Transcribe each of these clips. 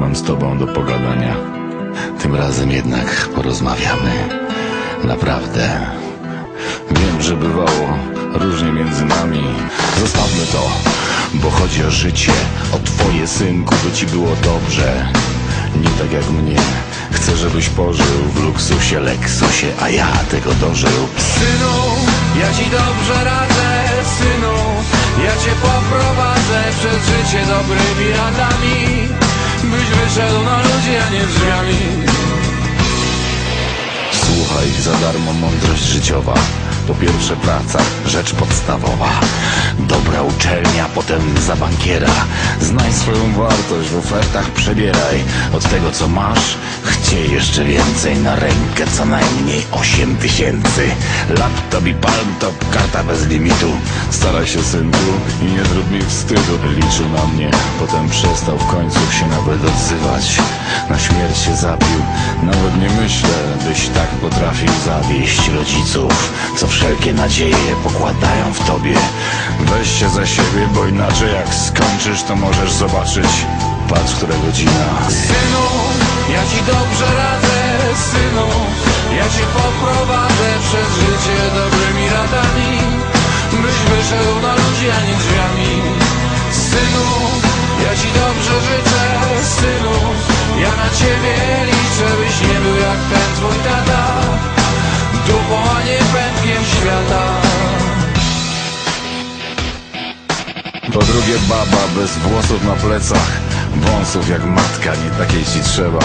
mam z tobą do pogadania. Tym razem jednak porozmawiamy. Naprawdę. Wiem, że bywało różnie między nami. Zostawmy to, bo chodzi o życie, o twoje synku, by ci było dobrze. Nie tak jak mnie. Chcę, żebyś pożył w luksusie, leksusie, a ja tego dożył. Synu, ja ci dobrze radzę, synu Ja cię poprowadzę przez życie dobrymi radami Byś wyszedł na ludzi, a nie drzwiami Słuchaj, za darmo mądrość życiowa. Po pierwsze praca, rzecz podstawowa. Dobra uczelnia, potem za bankiera. Znaj swoją wartość, w ofertach przebieraj. Od tego co masz, chciej jeszcze więcej. Na rękę co najmniej 8 tysięcy. Laptop i palmtop, karta bez limitu. Staraj się synku i nie zrób mi wstydu. Liczył na mnie, potem przestał w końcu się nawet odzywać. Na śmierć się zabił. Nawet nie myślę, byś tak potrafił zawieść rodziców, nadzieje pokładają w tobie. Weź się za siebie, bo inaczej jak skończysz, to możesz zobaczyć. Patrz, która godzina. Synu, ja ci dobrze radzę, synu Ja cię poprowadzę przez życie dobrymi radami Byś wyszedł na ludzi, a nie Po drugie baba bez włosów na plecach. Wąsów jak matka, nie takiej ci trzeba.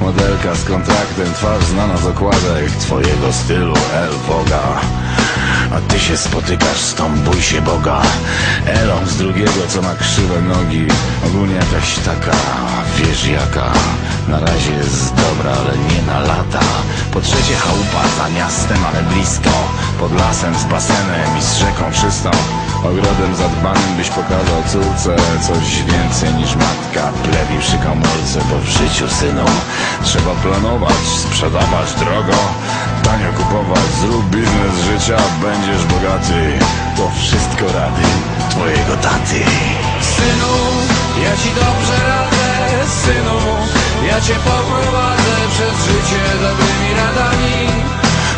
Modelka z kontraktem, twarz znana z okładek Twojego stylu, El Voga. A ty się spotykasz z tą bój się Boga. Elą z drugiego, co ma krzywe nogi. Ogólnie jakaś taka, wiesz jaka. Na razie jest dobra, ale nie na lata. Po trzecie chałupa za miastem, ale blisko. Pod lasem z basenem i z rzeką czystą Ogrodem zadbanym byś pokazał córce Coś więcej niż matka. Plebi przy Bo w życiu synu trzeba planować Sprzedawać drogo, tanio kupować Zrób biznes życia, będziesz bogaty. To wszystko rady twojego taty. Synu, ja ci dobrze radzę, synu Ja cię poprowadzę przez życie dobrymi radami.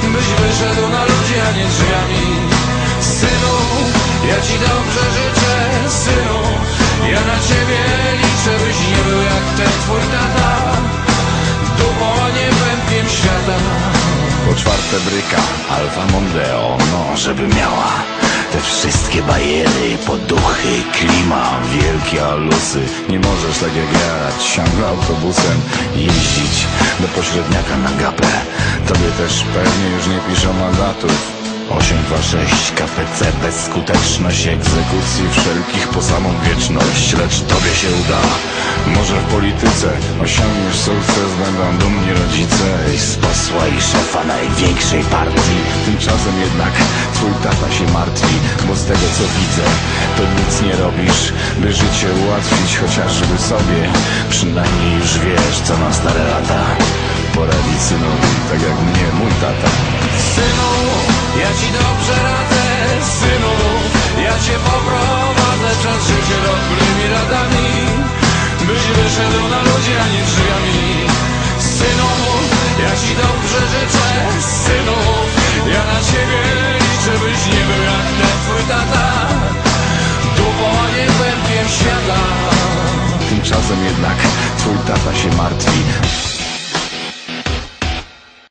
Byś wyszedł na ludzi, a nie drzwiami. Synu, ja ci dobrze życzę, synu. Ja na ciebie liczę, byś nie był jak ten twój tata. Dupą, a nie pępkiem świata. Po czwarte bryka, alfa mondeo No, żeby miała te wszystkie bajery, poduchy, klima, wielkie alusy. Nie możesz tak jak ja ciągle autobusem jeździć do pośredniaka na gapę. Tobie też pewnie już nie piszą mandatów 826 KPC bezskuteczność egzekucji wszelkich po samą wieczność Lecz tobie się uda. Może w polityce osiągniesz sukces Będą dumni rodzice I z posła i szefa największej partii. Tymczasem jednak twój tata się martwi Bo z tego co widzę to nic nie robisz By życie ułatwić chociażby sobie. Przynajmniej już wiesz co na stare lata. Poradzić synowi tak jak mnie mój tata. Synu, ja ci dobrze radzę, synu. Ja cię poprowadzę przez życie dobrymi radami. Byś wyszedł na ludzi, a nie drzwiami. Synu, ja ci dobrze życzę, synu. Ja na ciebie liczę, byś nie był jak ten twój tata. Dupą, a nie świata. Tymczasem jednak twój tata się martwi